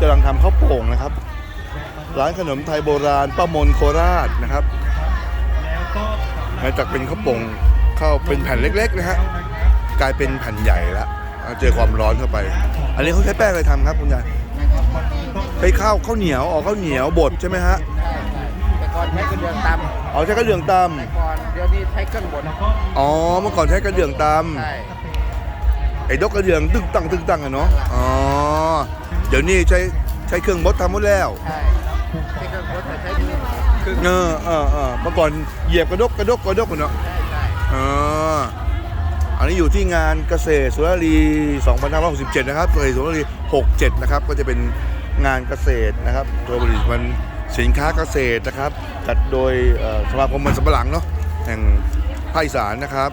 ข้าวโป่งนะครับ ร้านขนมไทยโบราณป้ามนโคราชนะครับมาจากเป็นข้าวโป่งข้าวเป็นแผ่นเล็ก ๆ นะฮะกลายเป็นแผ่นใหญ่แล้วเจอความร้อนเข้าไป อันนี้เขาใช้แป้งอะไรทำครับคุณยายไปข้าวข้าวเหนียวออกข้าวเหนียวบดใช่ไหมฮะแต่ก่อนใช้กระเดื่องตอ๋อใช้กระเดื่องตำแต่ก่อนเดี๋ยวนี้ใช้เครื่องบดำอ๋อเมื่อก่อนใช้กระเดื่องตใช่ำไอ้ดกกระเดื่องตึ้งตั้งตึ้งตั้งอะเนาะอ๋อ เดี๋ยวนี้ใช้ใช้เครื่องบดทำหมดแล้ว ใช่ใช้เครื่องบดแต่ใช้เครื่องเออเออเออเมื่อก่อนเหยียบกระดกกระดกกระดกอะเนาะใช่ใช่อ่าอันนี้อยู่ที่งานเกษตรสุรารี2567 นะครับเกษตรสุรารี67 นะครับ ก็จะเป็นงานเกษตรนะครับตัวผลิตภัณฑ์สินค้าเกษตรนะครับ จัดโดยเอ่อสมาคมมันสำปะหลังเนาะแห่งภาคอีสานนะครับ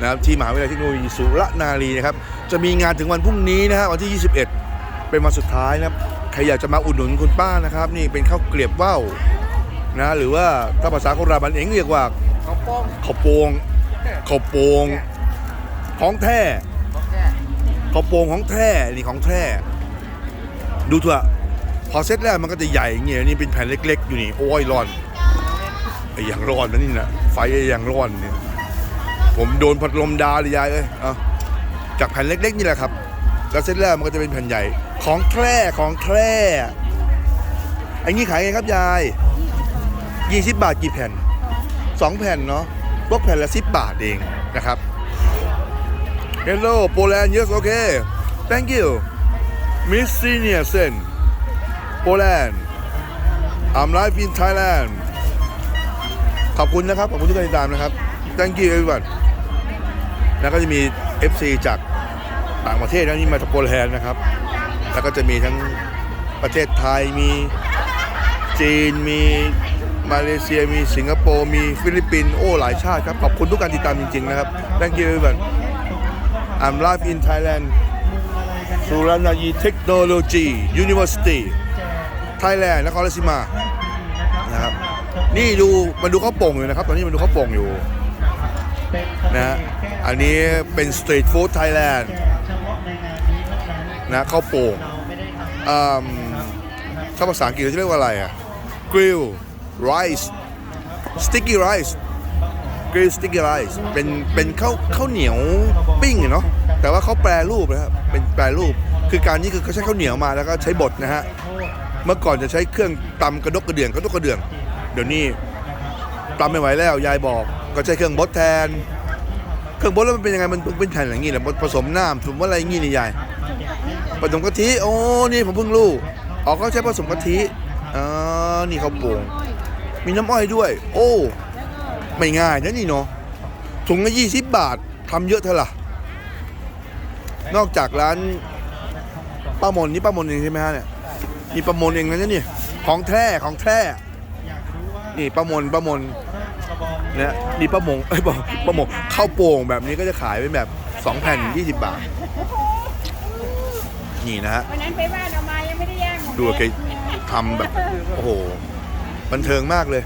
นะครับที่มหาวิทยาลัยเทคโนโลยีสุรนารีนะครับ จะมีงานถึงวันพรุ่งนี้นะฮะวันที่ 21 เป็นวันสุดท้ายนะครับใครอยากจะมาอุดหนุนคุณป้านะครับ นี่เป็นข้าวเกลียบว่าวนะหรือว่าถ้าภาษาโคราชบันเองเรียกว่าเขาวโป้งข้าวโป่งข้าวโป่งของแท่ข้าวโป่งของแท้นี่ของแท้ดูเถอะพอเสร็จแล้วมันก็จะใหญ่เงี้ยนี่เป็นแผ่นเล็ก ๆ อยู่นี่โอ้ยร้อนไอ้อย่างร้อนนะนี่นะไฟไอ้อย่างร้อนเนี่ยผมโดนพัดลมดาเลยยายเอ้ยเอาจากแผ่นเล็ก ๆ นี่แหละครับ แล้วเสร็จแล้วมันก็จะเป็นแผ่นใหญ่ ของแท้ของแท้ไอ้นี่ขายไงครับยาย20บาทกี่แผ่นสองแผ่นเนาะตกแผ่นละสิบบาทเองนะครับ Hello Poland yes okay thank you Miss Senior Sen Poland I'm live in Thailand ขอบคุณนะครับ ขอบคุณทุกการติดตามนะครับ thank you everyone แล้วก็จะมี FC จาก ต่างประเทศนะนี่มาจากโปแลนด์นะครับ แล้วก็จะมีทั้งประเทศไทยมีจีนมีมาเลเซียมีสิงคโปร์มีฟิลิปปินส์โอ้หลายชาติครับ ขอบคุณทุกการติดตามจริง ๆ นะครับ thank you everyone I'm live in Thailand สุรนารีเทคโนโลยี University Thailand นครราชสีมานะครับนี่ดูมันดูข้าวโป่งอยู่นะครับ ตอนนี้มันดูข้าวโป่งอยู่นะฮะอันนี้เป็นสตรีทฟู้ดไทยแลนด์ นะข้าวโป่งอืมถ้าภาษาอังกฤษเขาจะเรียกว่าอะไรอะ grill rice sticky rice grill sticky rice เป็นเป็นข้าวข้าวเหนียวปิ้งอะเนาะแต่ว่าเขาแปรรูปนะครับเป็นแปรรูปคือการนี้คือเขาใช้ข้าวเหนียวมาแล้วก็ใช้บดนะฮะเมื่อก่อนจะใช้เครื่องตำกระดกกระเดื่องกระดกกระเดื่องเดี๋ยวนี้ตำไม่ไหวแล้วยายบอกก็ใช้เครื่องบดแทน เครื่องบดแล้วมันเป็นยังไงมันเป็นแผ่นอย่างนี้แหละผสมน้ำผสมอะไรอย่างงี้นี่ยายผสมกะทิโอ้นี่ผมเพิ่งรู้อ๋อเขาใช้ผสมกะทิอ๋อนี่เขาวโป่งมีน้ำอ้อยด้วย โอ้ ไม่ง่ายนะนี่เนาะถุงละยี่สิบบาททำเยอะเท่าไหร่นอกจากร้านป้ามนนี่ป้ามนเองใช่ไหมฮะเนี่ยนี่ป้ามนเองนะเนี่ยของแท้ของแท้ นี่ป้ามนป้ามนเนี่ยนี่ป้ามงเอ้ยป้าป้ามงข้าวโป่งแบบนี้ก็จะขายเป็นแบบสองแผ่นยี่สิบบาท นี่นะฮะวันนั้นไปบ้านเอามายังไม่ได้ย่างหมดูแกทำแบบโอ้โหบันเทิงมากเลย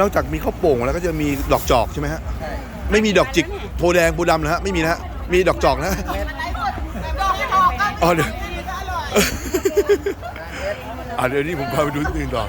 นอกจากมีข้าวโป่งแล้วก็จะมีดอกจอกใช่ไหมฮะใช่ไม่มีดอกจิกโพแดงโพดำนะฮะไม่มีนะฮะมีดอกจอกนะอ๋อเดี๋ยวอะเดี๋ยวนี้ผมพาไปดูที่อื่นต่อ